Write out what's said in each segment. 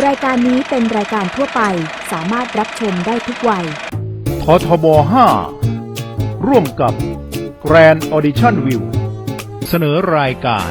รายการนี้เป็นรายการทั่วไปสามารถรับชมได้ทุกวัย ททบ 5 ร่วมกับ Grand Audition View เสนอรายการ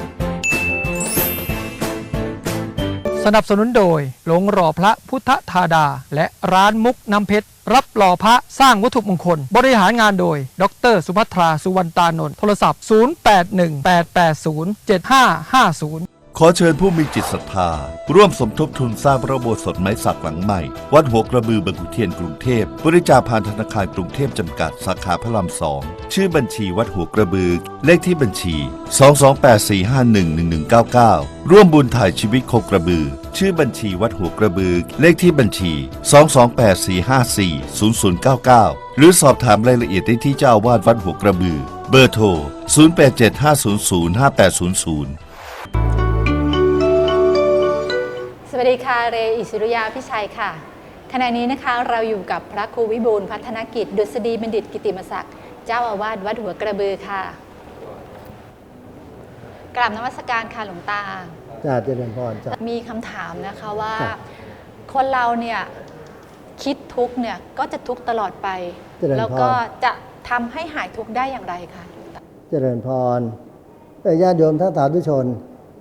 สนับสนุนโดยหลงหล่อพระพุทธธาดา และร้านมุกน้ำเพชร รับหล่อพระสร้างวัตถุมงคล บริหารงานโดย ดร สุภัทรา สุวรรณตานนท์โทรศัพท์ 0818807550 ขอเชิญผู้มีจิตศรัทธา ร่วมสมทบทุนสร้างพระโบสถไม้สักหลังใหม่ วัดหัวกระบือบางขุเทียนกรุงเทพบริจาคผ่านธนาคารกรุงเทพจำกัดสาขาพระรามสองชื่อบัญชีวัดหัวกระบือ เลขที่บัญชี 228451199 ร่วมบุญถ่ายชีวิตโคกระบือ ชื่อบัญชีวัดหัวกระบือ เลขที่บัญชี 22845400099 หรือสอบถามรายละเอียดได้ที่เจ้าอาวาสวัดหัวกระบือ เบอร์โทร 0875005800 สวัสดีค่ะ เรอิสุริยาพิชัยค่ะ ขณะนี้นะคะเราอยู่กับพระครูวิบูลย์พัฒนกิจ ดุษฎีบัณฑิตกิติมศักดิ์เจ้าอาวาสวัดหัวกระบือค่ะกราบนมัสการค่ะหลวงตาจ้าเจริญพรจ้ามีคำถามนะคะว่า ครับคนเราเนี่ยคิดทุกข์เนี่ยก็จะทุกข์ตลอดไป เจริญพร แล้วก็จะทำให้หายทุกข์ได้อย่างไรคะหลวงตา เจริญพรเอ่อญาติโยมท่านสาธุชน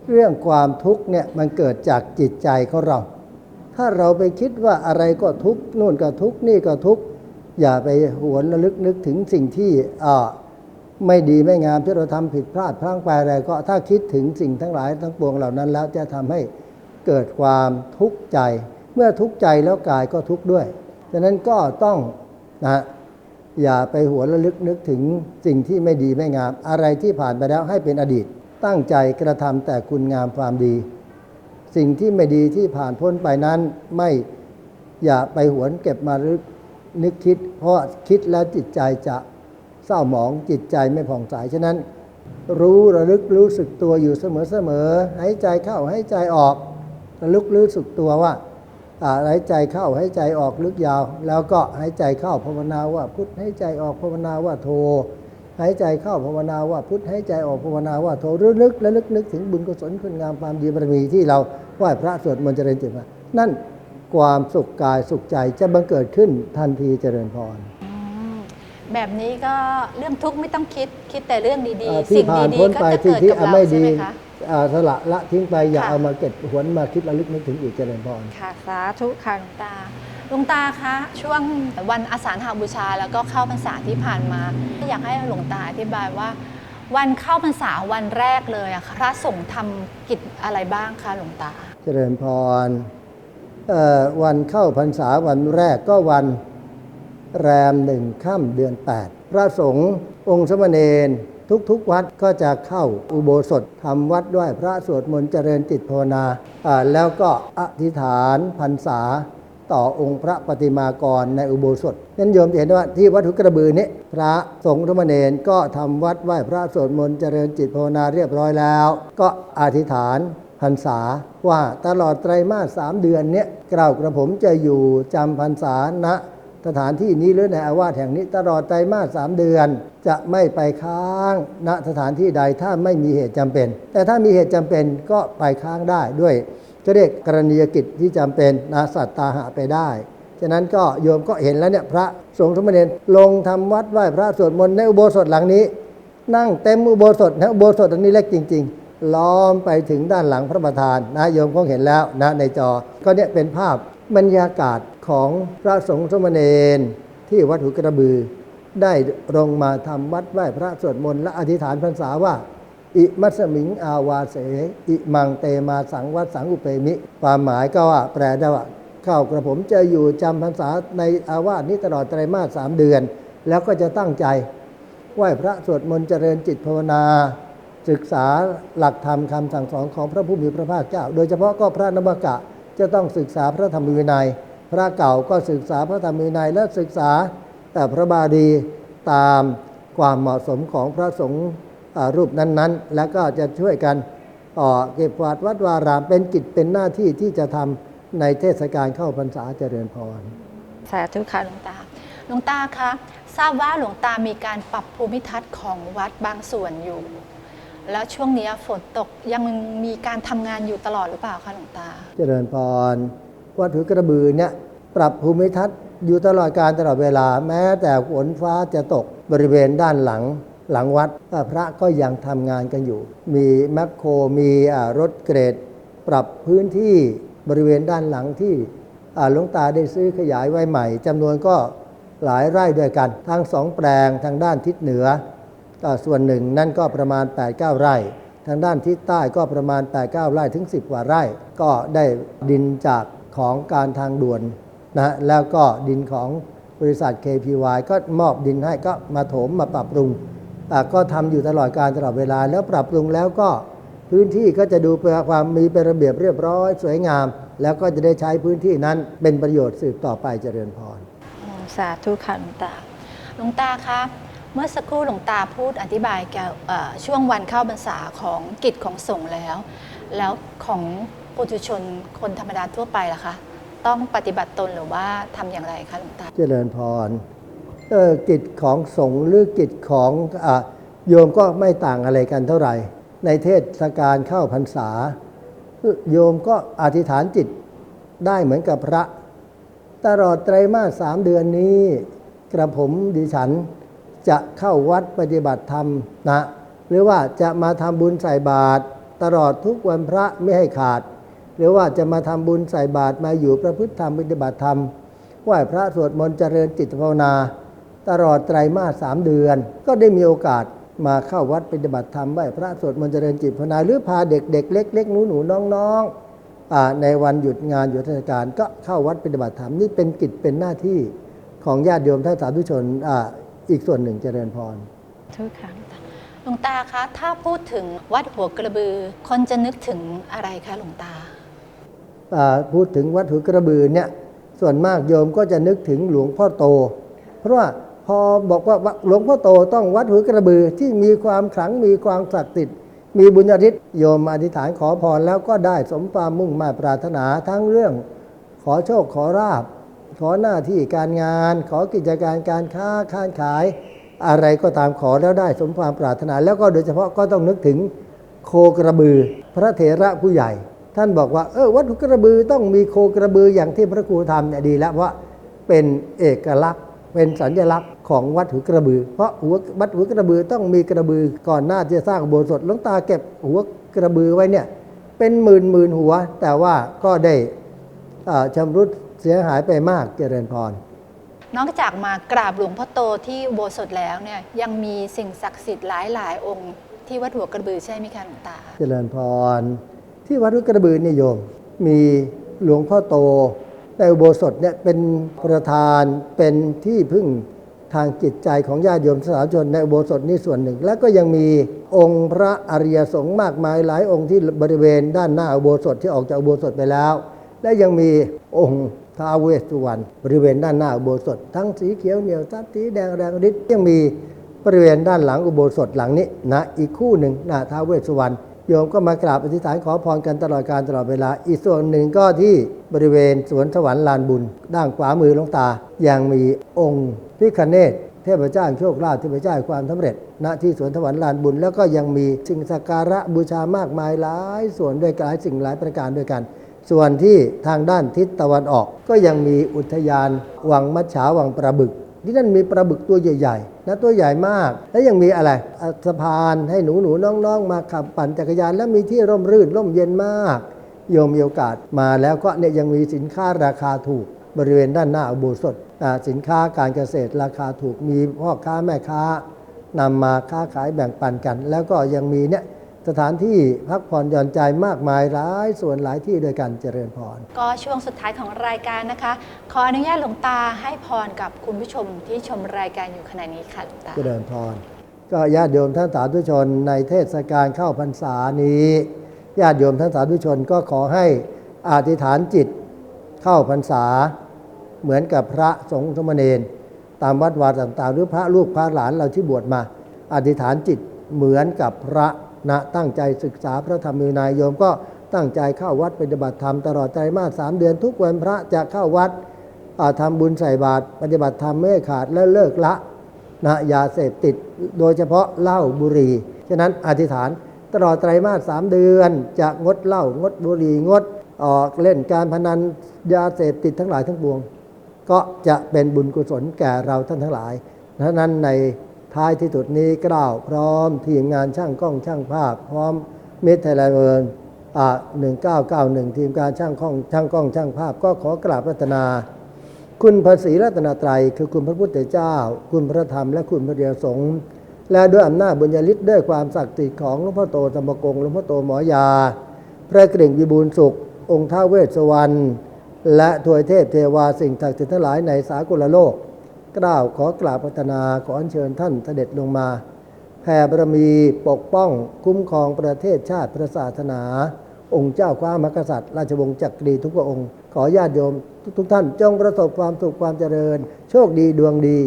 เรื่องความทุกข์เนี่ยมันเกิดจากจิตใจของเรา ถ้าเราไปคิดว่าอะไรก็ทุกข์นู่นก็ทุกข์นี่ก็ทุกข์อย่าไปหวนระลึกนึกถึงสิ่งที่อ่าไม่ดีไม่งามที่เราทำผิดพลาดพลั้งไปอะไรก็ถ้าคิดถึงสิ่งทั้งหลายทั้งปวงเหล่านั้น แล้วจะทำให้เกิดความทุกข์ใจ เมื่อทุกข์ใจแล้วกายก็ทุกข์ด้วยฉะนั้นก็ต้องนะอย่าไปหัวระลึกนึกถึงสิ่งที่ไม่ดีไม่งาม อะไรที่ผ่านไปแล้วให้เป็นอดีต ตั้งใจกระทำแต่คุณงามความดี สิ่งที่ไม่ดีที่ผ่านพ้นไปนั้นไม่อย่าไปหวนเก็บมาลึกนึกคิด เพราะคิดแล้วจิตใจจะเศร้าหมองจิตใจไม่ผ่องใสฉะนั้น รู้ระลึกรู้สึกตัวอยู่เสมอเสมอหายใจเข้าหายใจออก ระลึกรู้สึกตัวว่าอ่าหายใจเข้าหายใจออกลึกยาว แล้วก็หายใจเข้าภาวนาว่าพุทธหายใจออกภาวนาว่าโท หายใจเข้าภาวนาว่าพุทธหายใจออกภาวนาว่าโทระลึกระลึกนึกถึงบุญกุศลคุณงามความดีบารมีที่เราไหว้พระสวดมนต์เจริญจิตมานั่นความสุขกายสุขใจจะบังเกิดขึ้นทันทีเจริญพรอืมแบบนี้ก็เรื่องทุกข์ไม่ต้องคิดคิดแต่เรื่องดีอ่าๆสิ่งผ่านดีพ้นๆก็ไปจะที่เกิดที่กับเราไม่ใช่ดีไหมคะอ่าสละละทิ้งไปอย่าค่ะเอามาเก็บหวนมาคิดระลึกนึกถึงอีกเจริญพรค่ะสาธุค่ะหลวงตา หลวงตาคะช่วงวันอาสาฬหบูชาแล้วก็เข้าพรรษาที่ผ่านมา อยากให้หลวงตาอธิบายว่า วันเข้าพรรษาวันแรกเลยอะค่ะพระสงฆ์ทำกิจอะไรบ้างคะหลวงตา เจริญพรเอ่อวันเข้าพรรษาวันแรกก็วันแรมหนึ่งค่ำเดือน 8 พระสงฆ์องค์สมณเณรทุกๆวัดก็จะเข้าอุโบสถทำวัดด้วยพระสวดมนต์เจริญจิตภาวนาอ่าแล้วก็อธิษฐานพรรษา ต่อองค์พระปฏิมากรในอุโบสถนั้นโยมจะเห็นว่าที่วัดหุกระบือนี้พระสงฆ์สมเณรก็ทำวัดไหว้พระสวดมนต์เจริญจิตภาวนาเรียบร้อยแล้ว ก็อธิษฐานพรรษาว่าตลอดไตรมาสสามเดือนเนี้ยกล่าวกระผมจะอยู่จำพรรษาณสถานที่นี้หรือในอาวาสแห่งนี้ตลอดไตรมาสสามเดือน จะไม่ไปค้างณสถานที่ใดถ้าไม่มีเหตุจำเป็น แต่ถ้ามีเหตุจำเป็นก็ไปค้างได้ด้วย ก็เรียกกรณียกิจที่จำเป็นนะสัตตาหะไปได้ ฉะนั้นก็โยมก็เห็นแล้วเนี่ยพระสงฆ์สมณเณรลงทำวัดไหว้พระสวดมนต์ในอุโบสถหลังนี้ นั่งเต็มอุโบสถนะอุโบสถอันนี้เล็กจริง ๆ ล้อมไปถึงด้านหลังพระประธานนะโยมคงเห็นแล้วนะในจอ ก็เนี่ยเป็นภาพบรรยากาศของพระสงฆ์สมณเณรที่วัดหุกระบือ ได้ลงมาทำวัดไหว้พระสวดมนต์และอธิษฐานพรรษาว่า อิมัสมิงอาวาเส อิมังเตมาสังวัดสังอุเปมิ ความหมายก็ว่าแปลได้ว่าข้ากระผมจะอยู่จำพรรษาในอาวาสนี้ตลอดไตรมาสสามเดือน แล้วก็จะตั้งใจไหว้พระสวดมนต์เจริญจิตภาวนา ศึกษาหลักธรรมคำสั่งสอนของพระผู้มีพระภาคเจ้า โดยเฉพาะก็พระนวกะจะต้องศึกษาพระธรรมวินัย พระเก่าก็ศึกษาพระธรรมวินัยและศึกษาแต่พระบาลีตามความเหมาะสมของพระสงฆ์ รูปนั้นๆ แล้วก็จะช่วยกันต่อเก็บกวาดวัดวารามเป็นกิจเป็นหน้าที่ที่จะทำในเทศกาลเข้าพรรษาเจริญพรสาธุค่ะหลวงตาหลวงตาคะทราบว่าหลวงตามีการปรับภูมิทัศน์ของวัดบางส่วนอยู่ แล้วช่วงนี้ฝนตกยังมีการทำงานอยู่ตลอดหรือเปล่าคะหลวงตา เจริญพรวัดหัวกระบือเนี่ยปรับภูมิทัศน์อยู่ตลอดการตลอดเวลาแม้แต่ฝนฟ้าจะตกบริเวณด้านหลัง หลังวัดพระก็ยังทำงานกันอยู่ มีแมคโครมีรถเกรด ปรับพื้นที่บริเวณด้านหลังที่หลวงตาได้ซื้อขยายไว้ใหม่จำนวนก็หลายไร่ด้วยกัน ทั้งสองแปลงทางด้านทิศเหนือส่วนหนึ่งนั่นก็ประมาณ 8-9 ไร่ ทางด้านทิศใต้ก็ประมาณ 8-9 ไร่ถึง 10 กว่าไร่ ก็ได้ดินจากของการทางด่วนนะแล้วก็ดินของบริษัท KPY ก็มอบดินให้ก็มาโถมมาปรับปรุง ก็ทำอยู่ตลอดการตลอดเวลา แล้วปรับปรุงแล้วก็พื้นที่ก็จะดูเป็นความมีเป็นระเบียบเรียบร้อย สวยงาม แล้วก็จะได้ใช้พื้นที่นั้นเป็นประโยชน์สืบต่อไปเจริญพรอ๋อสาธุค่ะหลวงตาหลวงตาคะเมื่อสักครู่หลวงตาพูดอธิบายเกี่ยวเอ่อช่วงวันเข้าพรรษาของกิจของสงฆ์แล้ว แล้วของปุถุชนคนธรรมดาทั่วไปล่ะคะ ต้องปฏิบัติตนหรือว่าทำอย่างไรคะหลวงตา เจริญพรเออ กิจของสงฆ์หรือกิจของอโยมก็ไม่ต่างอะไรกันเท่าไหร่ ในเทศกาลเข้าพรรษา โยมก็อธิษฐานจิตได้เหมือนกับพระ ตลอดไตรมาสสามเดือนนี้ กระผมดิฉันจะเข้าวัดปฏิบัติธรรมนะหรือว่าจะมาทำบุญใส่บาตรตลอดทุกวันพระไม่ให้ขาด หรือว่าจะมาทำบุญใส่บาตรมาอยู่ประพฤติธรรมปฏิบัติธรรมไหว้พระสวดมนต์เจริญจิตภาวนา ตลอดไตรมาสสามเดือน ก็ได้มีโอกาสมาเข้าวัดปฏิบัติธรรมไหว้พระสวดมนต์เจริญจิตภาวนาหรือพาเด็กๆเล็กๆหนูหนูๆน้องๆอ่าในวันหยุดงานหยุดเทศกาลก็เข้าวัดปฏิบัติธรรมนี่เป็นกิจเป็นหน้าที่ของญาติโยมท่านสาธุชนอ่าอีกส่วนหนึ่งเจริญพรทุกครั้งหลวงตาคะถ้าพูดถึงวัดหัวกระบือ คนจะนึกถึงอะไรคะหลวงตาอ่าพูดถึงวัดหัวกระบือเนี่ยส่วนมากโยมก็จะนึกถึงหลวงพ่อโต เพราะว่าพ อบอกว่าหลวงพ่อโตต้องวัดหัวกระบือที่มีความขลังมีความศักดิ์สิทธิ์มีบุญญาธิ์โยมอธิษฐานขอพรแล้วก็ได้สมความมุ่งมา่ปรารถนาทั้งเรื่อง ขอโชคขอราบ ขอหน้าที่การงาน ขอกิจการการค้าค้าขาย อะไรก็ตามขอแล้วได้สมความปรารถนา แล้วก็โดยเฉพาะก็ต้องนึกถึงโคกระบือ พระเถระผู้ใหญ่ ท่านบอกว่าเออวัตถุกระบือต้องมีโคกระบืออย่างที่พระครูทำเนี่ยดีแล้วเพราะเป็นเอกลักษณ์ เป็นสัญลักษณ์ของวัดหัวกระบือ เพราะหัววัดหัวกระบือต้องมีกระบือก่อนหน้าที่จะสร้างอุโบสถหลวงตาเก็บหัวกระบือไว้เนี่ยเป็นหมื่นหมื่นหัว แต่ว่าก็ได้อ่าชำรุดเสียหายไปมากเจริญพรนอกจากมากราบหลวงพ่อโตที่อุโบสถแล้วเนี่ยยังมีสิ่งศักดิ์สิทธิ์หลายหลายๆองค์ ที่วัดหัวกระบือใช่ไหมคะหลวงตา เจริญพร ที่วัดหัวกระบือนิยม มีหลวงพ่อโต ในอุโบสถเนี่ยเป็นประธานเป็นที่พึ่งทางจิตใจของญาติโยมสาธุชนในอุโบสถนี่ส่วนหนึ่ง แล้วก็ยังมีองค์พระอริยสงฆ์มากมายหลายองค์ที่บริเวณด้านหน้าอุโบสถที่ออกจากอุโบสถไปแล้ว และยังมีองค์ท้าเวสสุวรรณบริเวณด้านหน้าอุโบสถ ทั้งสีเขียวเหนียวซับสีแดงแรงฤทธิ์ยังมีบริเวณด้านหลังอุโบสถหลังนี้นะอีกคู่หนึ่งนะท้าเวสสุวรรณ โยมก็มากราบอธิษฐานขอพรกันตลอดการตลอดเวลา อีกส่วนหนึ่งก็ที่บริเวณสวนสวรรค์ลานบุญ ด้านขวามือลงตา ยังมีองค์พิคเนตเทพเจ้าแห่งโชคลาภเทพเจ้าแห่งความสำเร็จ ณที่สวนสวรรค์ลานบุญ แล้วก็ยังมีสิ่งสักการะบูชามากมายหลายส่วนด้วยกันหลายสิ่งหลายประการด้วยกัน ส่วนที่ทางด้านทิศตะวันออก ก็ยังมีอุทยานวังมัจฉาวังประบึก ที่นั่นมีปลาบึกตัวใหญ่ นะตัวใหญ่มาก แล้วยังมีอะไรอสะพานให้หนูหนูๆน้องๆ มาขับปั่นจักรยาน แล้วมีที่ร่มรื่นร่มเย็นมาก โยมมีโอกาสมาแล้วก็เนี่ยยังมีสินค้าราคาถูกบริเวณด้านหน้าอุโบสถสินค้าการเกษตรราคาถูกมีพ่อค้าแม่ค้านำมาค้าขายแบ่งปันกัน แล้วก็ยังมีเนี่ย สถานที่พักผ่อนหย่อนใจมากมายหลายส่วนหลายที่ด้วยกันเจริญพร ก็ช่วงสุดท้ายของรายการนะคะ ขออนุญาตหลวงตาให้พรกับคุณผู้ชมที่ชมรายการอยู่ขณะนี้ค่ะหลวงตาเจริญพร ก็ญาติโยมท่านสาธุชนในเทศกาลเข้าพรรษานี้ญาติโยมท่านสาธุชนก็ขอให้อธิษฐานจิตเข้าพรรษา เหมือนกับพระสงฆ์สมณเณรตามวัดวาต่างๆ หรือพระลูกพระหลานเราที่บวชมา อธิษฐานจิตเหมือนกับพระ นะตั้งใจศึกษาพระธรรมวินัยโยมก็ตั้งใจเข้าวัดปฏิบัติธรรมตลอดไตรมาสามเดือน ทุกวันพระจะเข้าวัดอ่าทำบุญใส่บาตรปฏิบัติธรรมไม่ขาดและเลิกละนะยาเสพติดโดยเฉพาะเหล้าบุหรี่ฉะนั้นอธิษฐานตลอดไตรมาสสามเดือนจะงดเหล้างดบุหรี่งดออกเล่นการพนันยาเสพติดทั้งหลายทั้งปวง ก็จะเป็นบุญกุศลแก่เราท่านทั้งหลายดังนั้นใน ท้ายที่สุดนี้กล่าวพร้อมทีมงานช่างกล้องช่างภาพ พร้อมมิตรไทยแลนด์เวิร์อ่า1991ทีมการช่างกล้องช่างกล้องช่างภาพ ก็ขอกราบรัตนา คุณพระศรีรัตนตรัย คือคุณพระพุทธเจ้า คุณพระธรรมและคุณพระเดียวสงฆ์และด้วยอำนาจบุญญาฤทธิ์ด้วยความศักดิ์สิทธิ์ของหลวงพ่อโตธรรมกงหลวงพ่อโตหมอยา พระกริ่งวิบูลสุข องค์ท้าเวสวรรณและถวยเทพเทวาสิ่งศักดิ์สิทธิ์ทั้งหลายในสากลโลก กล่าวขอกราบพัฒนาขออัญเชิญท่านเสด็จลงมาแผ่บารมีปกป้องคุ้มครองประเทศชาติพระศาสนา องค์เจ้าคว้ามหากษัตริย์ราชวงศ์จักรีทุกพระองค์ ขอญาติโยมทุกท่านจงประสบความสุขความเจริญ โชคดีดวงดี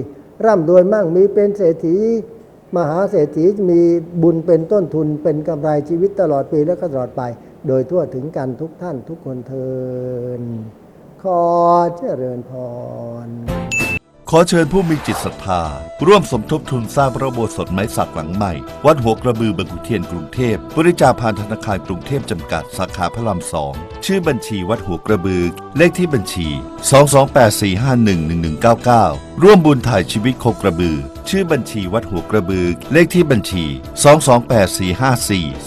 ร่ำรวยมั่งมีเป็นเศรษฐี มหาเศรษฐีมีบุญเป็นต้นทุนเป็นกำไรชีวิตตลอดปีและก็ตลอดไป โดยทั่วถึงกันทุกท่านทุกคนเทินขอเจริญพร ขอเชิญผู้มีจิตศรัทธา ร่วมสมทบทุนสร้างพระโบสถ์ไม้สักหลังใหม่ วัดหัวกระบือบางขุเทียนกรุงเทพบริจาคผ่านธนาคารกรุงเทพจำกัดสาขาพระรามสองชื่อบัญชีวัดหัวกระบือ เลขที่บัญชี 228451199 ร่วมบุญถ่ายชีวิตโคกระบือ ชื่อบัญชีวัดหัวกระบือ เลขที่บัญชี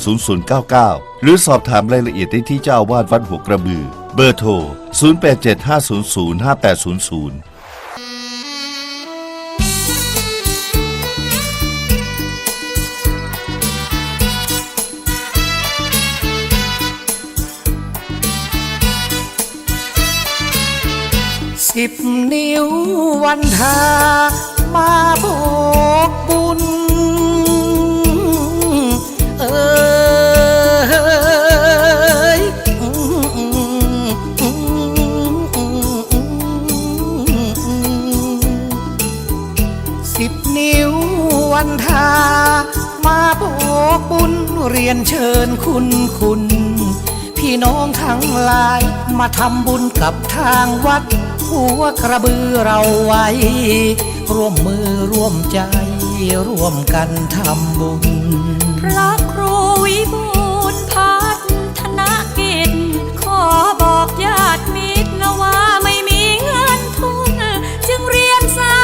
22845400099 หรือสอบถามรายละเอียดได้ที่เจ้าอาวาสวัดหัวกระบือ เบอร์โทร 0875005800 สิบนิ้ววันทามาโบกบุญ เอยสิบนิ้ววันทามาโบกบุญเรียนเชิญคุณคุณพี่น้องทั้งหลายมาทำบุญกับทางวัด หัวกระบือเราไว้ ร่วมมือร่วมใจ ร่วมกันทำบุญ พระครูวิบูลพัฒนากิจ ขอบอกญาติมิตรนะว่าไม่มีเงินทุน จึงเรียนสา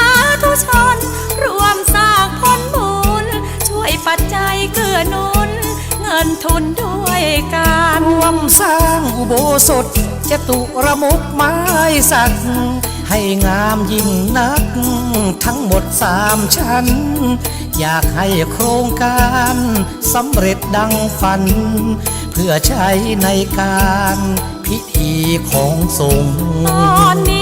ธุชน ร่วมสร้างผลบุญ ช่วยปัจจัยเกื้อหนุน นทุนด้วยกันร่วมสร้างอุโบสถจตุระมุกไม้สัก ให้งามยิ่งนัก ทั้งหมดสามชั้น อยากให้โครงการสำเร็จดังฝัน เพื่อใช้ในการพิธีของสงฆ์ตอนนี้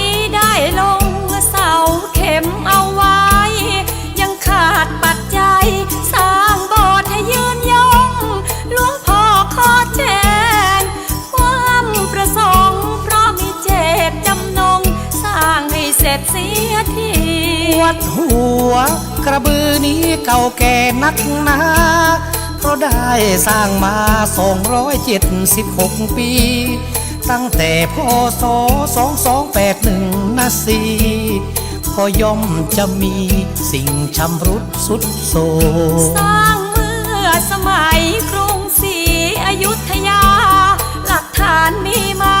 เสร็จเสียทีวัดหัวกระบือนี้เก่าแก่นักหนาเพราะได้สร้างมา 276 ปี ตั้งแต่พศ2281นาสีก็ย่อมจะมีสิ่งชำรุดสุดโทรมสร้างเมื่อสมัยกรุงศรีอยุธยา หลักฐานมีมานา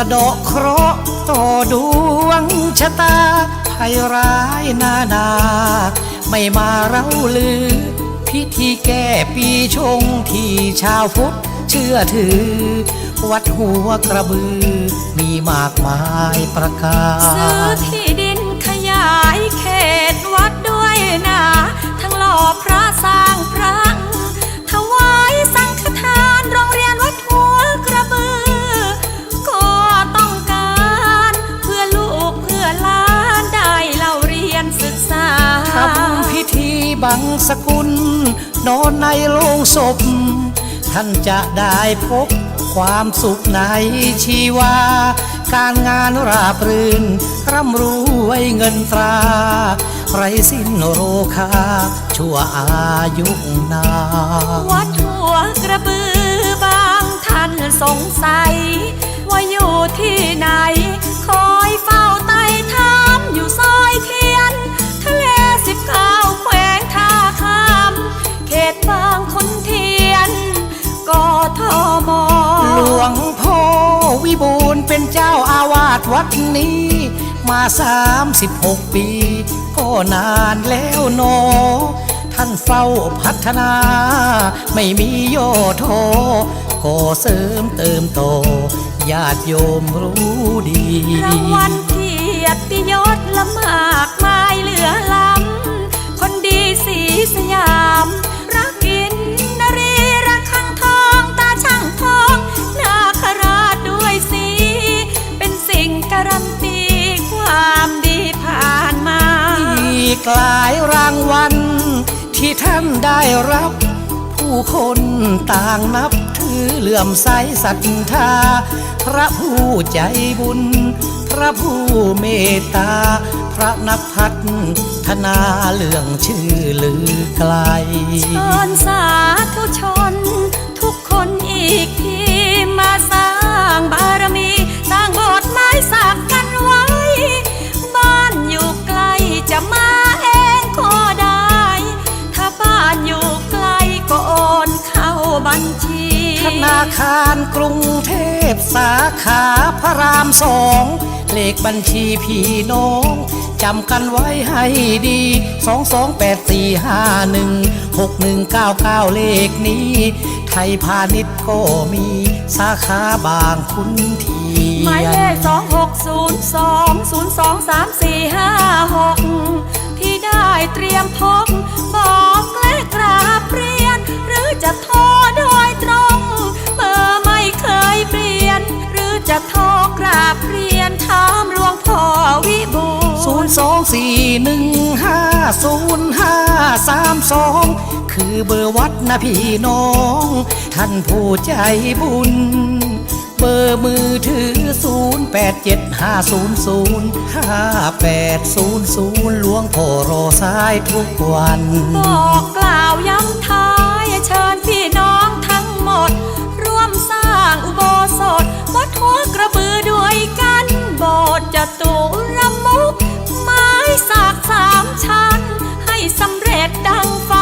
ะดาะเคราะห์ต่อดวงชะตาภัยร้ายนานา ไม่มาเล่าลือ พิธีแก้ปีชงที่ชาวพุทธเชื่อถือ วัดหัวกระบือ มีมากมายประกาซื้อที่ดินขยายเขตวัดด้วยนะ ทั้งหล่อพ สกุล นอนในโรงศพ ท่านจะได้พบความสุขในชีวา การงานราบรื่น ร่ำรวยเงินตรา ไรสิ้นโรคา ชั่วอายุนานวัดหัวกระบือบางท่านสงสัย วงพ่อวิบูลเป็นเจ้าอาวาสวัดนี้ มาสามสิบหกปี ก็นานแล้วโนอท่านเฝ้าพัฒนา ไม่มีโยโทก็เสริมเติมโตญาติโยมรู้ดี หลายรางวัลที่ท่านได้รับ ผู้คนต่างนับถือเหลื่อมใสศรัทธา พระผู้ใจบุญ พระผู้เมตตา พระนักพัฒนาเรื่องชื่อลือไกลเชิญสาธุชน ทุกคนอีกทีมาสร้างบารมี สร้างโบสถ์ไม้สัก บัญชี ธนาคารกรุงเทพสาขาพระรามสองเลขบัญชีพี่น้องจำกันไว้ให้ดี 2 2 8 4 5 1 6 1 9 9 เลขนี้ ไทยพาณิชย์ก็มีสาขาบางคุณเทีหมายยเลนขสองหกศูนย์สองศูนย์สองสามสี่ห้าหกที่ได้เตรียมพบบอกและกราบเรีย เรียนถามหลวงพ่อวิบูศูนย์สองสี่หนึ่งห้าศูนย์ห้าสามสองคือเบอร์วัดนะพี่น้อง ท่านผู้ใจบุญ เบอร์มือถือศูนย์แปดเจ็ดห้าศูนย์ศูนย์ห้าแปดศูนย์ศูนย์หลวงพ่อรอสายทุกวัน บอกกล่าวย้ำท้ายเชิญพี่น้องทั้งหมด ร่วมสร้างอุโบสถวัดหัวกระเบือ จะตุระมุก ไม้สากสามชั้น ให้สำเร็จดังฝัน